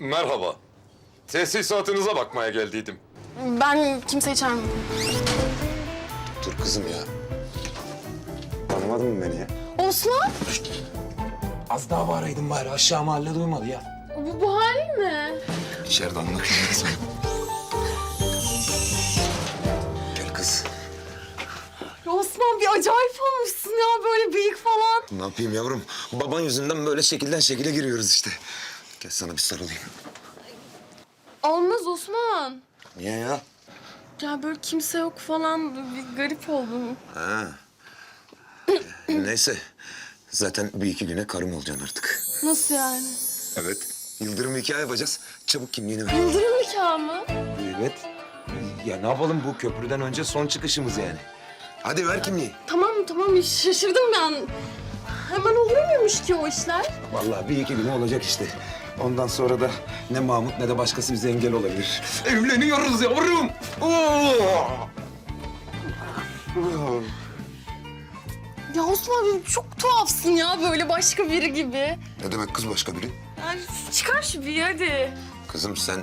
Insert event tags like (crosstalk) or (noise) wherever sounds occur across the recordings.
Merhaba. Tesisatınıza bakmaya geldiydim. Ben kimseyi çağırmadım. Dur kızım ya. Tanımadın mı beni ya? Osman, Az daha bağıraydın bari aşağı mahalle duymadı ya. bu, bu halin ne? İçeride sana. Gel kız. Ya Osman bir acayip olmuşsun ya böyle bıyık falan. Ne yapayım yavrum? Baban yüzünden böyle şekilden şekile giriyoruz işte. Gel sana bir sarılayım. Olmaz Osman. Niye ya? Ya böyle kimse yok falan bir garip oldum. Ha. Neyse. Zaten bir iki güne karım olacaksın artık. Nasıl yani? Evet. Yıldırım hikaye yapacağız. Çabuk kimliğini ver. Yıldırım nikahı mı? Evet. Ya ne yapalım bu köprüden önce son çıkışımız yani. Hadi ver kimliği. Tamam tamam şaşırdım ben. Hemen olur muymuş ki o işler? Vallahi bir iki güne olacak işte. Ondan sonra da ne Mahmut ne de başkası bize engel olabilir. Evleniyoruz yavrum. Oo! Ya Osman çok tuhafsın ya böyle başka biri gibi. Ne demek kız başka biri? Yani çıkar şu bir hadi. Kızım sen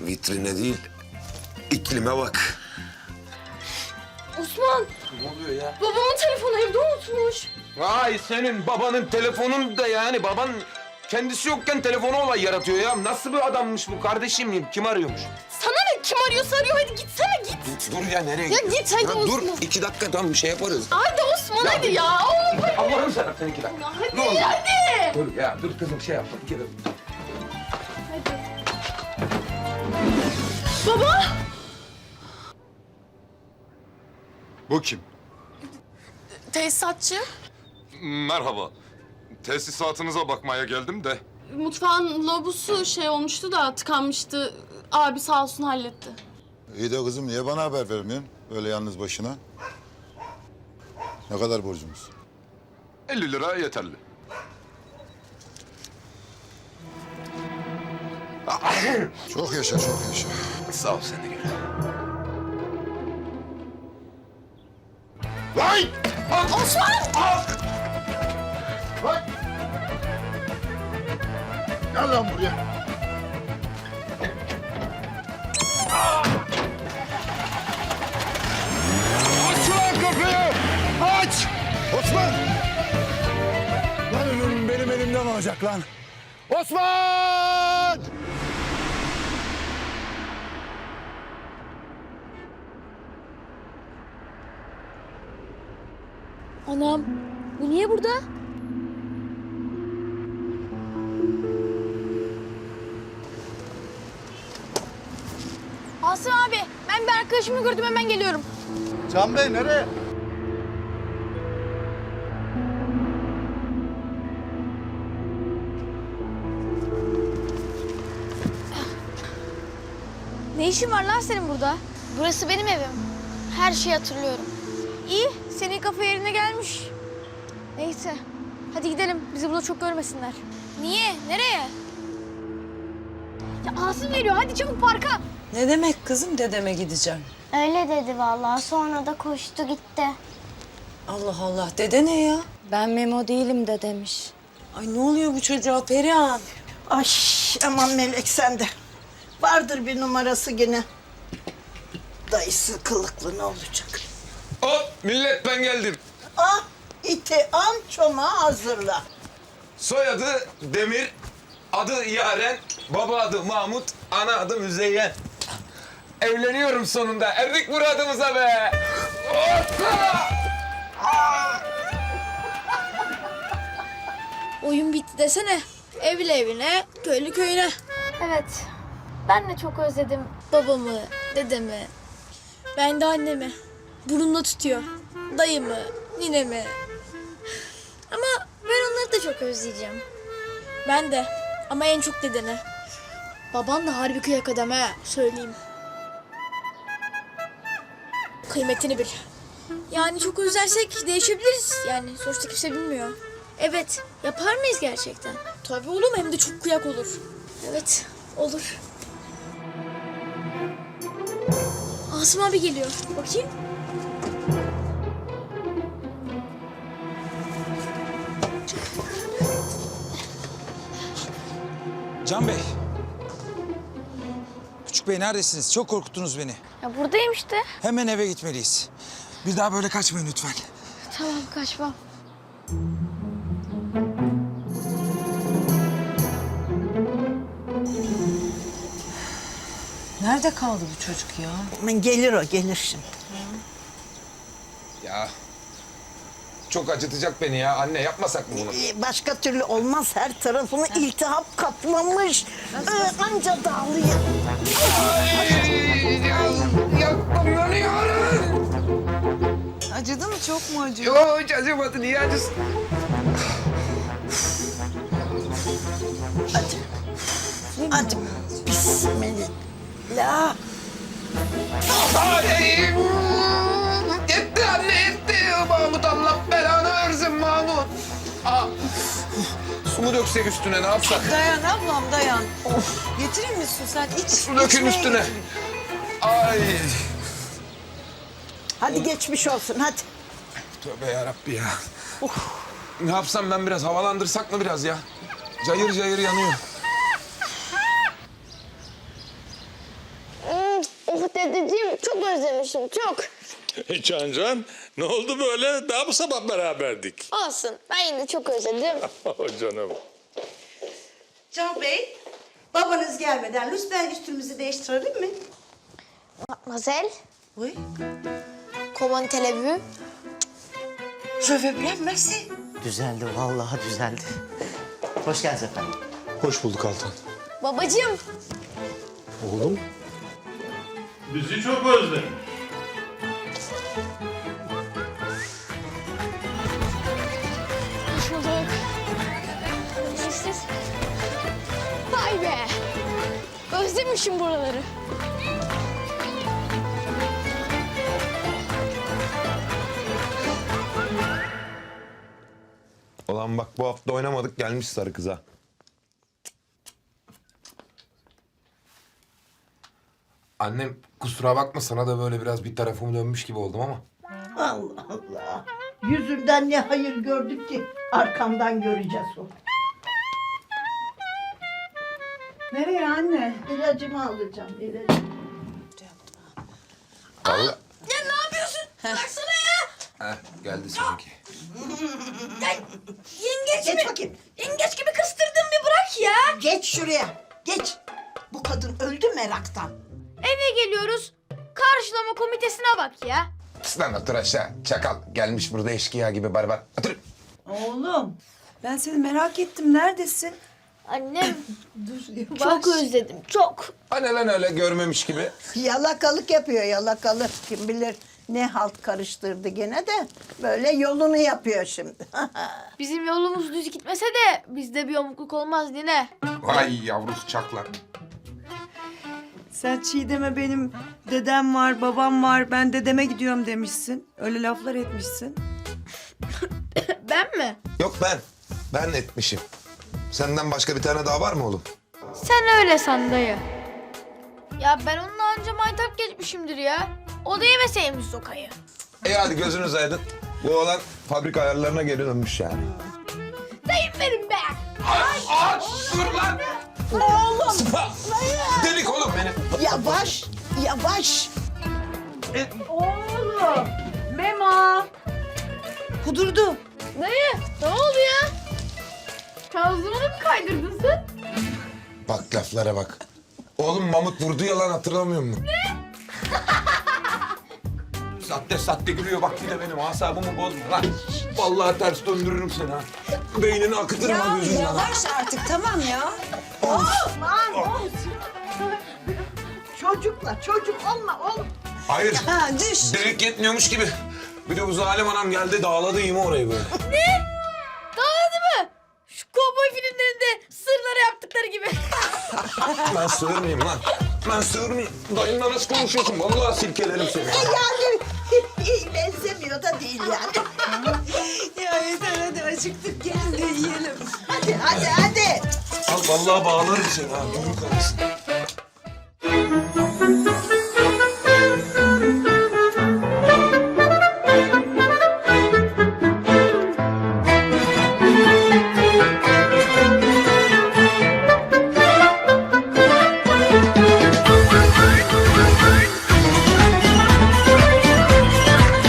vitrine değil, iklime bak. Osman Ne oluyor ya? babamın telefonu evde unutmuş. Vay senin babanın telefonun da yani baban kendisi yokken telefonu olay yaratıyor ya. Nasıl bir adammış bu kardeşim? Kim arıyormuş? Sana ne kim arıyorsa arıyor hadi gitsene git. Dur ya nereye Ya gidiyorsun? git hadi Ya dur Osman. iki dakika tamam bir şey yaparız. Hadi Osman hadi ya. Oo, hadi. Sen iki dakika. Ya hadi Ne oldu? hadi. Dur ya dur kızım şey yapma. Bir kere. Baba. Bu kim? Tesisatçı. Merhaba. Tesisatınıza bakmaya geldim de. Mutfağın lobusu şey olmuştu da tıkanmıştı. Abi sağ olsun halletti. İyi de kızım niye bana haber vermiyorsun? Öyle yalnız başına. Ne kadar borcumuz? 50 lira yeterli. (coughs) Çok yaşa, çok yaşa. Sağ ol sen de gel. Vay! Osman! Vay! Gel lan buraya. Aç lan kapıyı! Aç! Osman! Lan ölüm benim elimden olacak lan. Osman! Anam, bu niye burada? Asım abi, ben bir arkadaşımı gördüm hemen geliyorum. Can Bey nereye? Ne işin var lan senin burada? Burası benim evim. Her şeyi hatırlıyorum. İyi, senin kafa yerine gelmiş. Neyse, hadi gidelim. Bizi burada çok görmesinler. Niye? Nereye? Ya Asım geliyor. Hadi çabuk parka. Ne demek kızım dedeme gideceğim? Öyle dedi vallahi. Sonra da koştu gitti. Allah Allah dede ne ya? Ben Memo değilim de demiş. Ay ne oluyor bu çocuğa Perihan? Ay aman Melek sen de. Vardır bir numarası gene. Dayısı kılıklı ne olacak? Hop millet ben geldim. Ah iti an çomağı hazırla. Soyadı Demir, adı Yaren, baba adı Mahmut, ana adı Müzeyyen. Evleniyorum sonunda. Erdik muradımıza be. Oyun bitti desene. Evli evine, köylü köyüne. Evet. Ben de çok özledim babamı, dedemi. Ben de annemi. Burnumda tutuyor. Dayımı, ninemi. Ama ben onları da çok özleyeceğim. Ben de. Ama en çok dedeni. Baban da harbi kıyak adam ha, söyleyeyim. Kıymetini bil. Yani çok özlersek değişebiliriz. Yani sonuçta kimse bilmiyor. Evet, yapar mıyız gerçekten? Tabii oğlum hem de çok kıyak olur. Evet, olur. Asım abi geliyor. Bakayım. Can Bey, Küçük bey neredesiniz? Çok korkuttunuz beni. Ya buradayım işte. Hemen eve gitmeliyiz. Bir daha böyle kaçmayın lütfen. Tamam kaçmam. Nerede kaldı bu çocuk ya? Aman gelir o gelir şimdi. Ya çok acıtacak beni ya. Anne yapmasak mı bunu? Ee, Başka türlü olmaz her tarafını iltihap kaplamış. Ee, anca dağılıyor. Acıdı Çok mu acıyor? Yo hiç acımadı. Niye acısın? Hadi bismillah. Ay, Yetti anne yetti. Mahmut Allah belanı versin Mahmut. Aa, su mu döksek üstüne ne yapsak? Dayan ablam dayan. Getireyim mi su sen? İç. Su dökün içmeye üstüne. getireyim. Ay. Hadi geçmiş olsun hadi. Tövbe yarabbi ya. Ne yapsam ben biraz havalandırsak mı biraz ya? Cayır cayır yanıyor. Oh dedeciğim çok özlemişim çok. Can Can ne oldu böyle? Daha bu sabah beraberdik. Olsun ben yine çok özledim. (laughs) Oh canım. Can Bey, babanız gelmeden lütfen üstümüzü değiştirelim mi? Mademoiselle, Oui. comment allez-vous? Je vais bien, merci. Düzeldi, vallahi düzeldi. Hoş geldiniz efendim. Hoş bulduk Altan. Babacığım, Oğlum. Bizi çok özledim. hoş bulduk. Siz? Vay be. Özlemişim buraları. Ulan bak bu hafta oynamadık gelmiş sarı kıza. Annem kusura bakma sana da böyle biraz bir tarafım dönmüş gibi oldum ama. Allah Allah. Yüzünden ne hayır gördük ki arkamdan göreceğiz o. Nereye anne? İlacımı alacağım ilacımı. Vallahi. Ya ne yapıyorsun? Baksana ya. Heh, geldi sanki. (laughs) Yengeç Geç mi? bakayım. Yengeç gibi kıstırdın bir bırak ya. Geç şuraya. Geç. Bu kadın öldü meraktan. Eve geliyoruz. Karşılama komitesine bak ya. Lan otur aşağı. Çakal gelmiş burada eşkıya gibi barbar. Otur. Oğlum. Ben seni merak ettim. Neredesin? Annem, (laughs) çok özledim çok. Hani lan öyle görmemiş gibi. Yalakalık yapıyor yalakalık. Kim bilir ne halt karıştırdı gene de böyle yolunu yapıyor şimdi. (laughs) Bizim yolumuz düz gitmese de bizde bir yomukluk olmaz yine. Vay yavrusu çakla. Sen Çiğdem'e benim dedem var, babam var, ben dedeme gidiyorum demişsin. Öyle laflar etmişsin. (coughs) Ben mi? Yok ben. Ben etmişim. Senden başka bir tane daha var mı oğlum? Sen öyle san dayı. Ya ben onunla anca maytap geçmişimdir ya. O da yemeseymiş sokayı. İyi hadi gözünüz aydın. Bu olan fabrika ayarlarına geri dönmüş yani. Dayım benim be. Aç dur lan. Oğlum Sıpa. Delik oğlum benim. yavaş yavaş. Oğlum. Mema. Kudurdu. Dayı ne oldu ya? Şanzımanı mı kaydırdın sen? Bak laflara bak. Oğlum Mamut vurdu ya lan hatırlamıyor musun? Ne? (laughs) Satte satte gülüyor bak bir de benim asabımı bozma lan. Vallahi ters döndürürüm seni ha. Beynini akıtırım ha gözünden ha. Yavaş artık tamam ya. Çocukla çocuk olma oğlum. Hayır. Ha düş. Delik yetmiyormuş gibi. Bir de bu zalim anam geldi dağladı yine orayı böyle. (laughs) Dağladı mı? Şu kovboy filmlerinde sırları yaptıkları gibi. Ben sığır mıyım lan? Ben sığır mıyım? Dayınla nasıl konuşuyorsun? Vallahi silkelerim seni. Da değil yani. (laughs) Ya yeter hadi acıktık gelin de yiyelim. Hadi hadi hadi. Al vallahi bağlarım seni ha. Büyük karısın.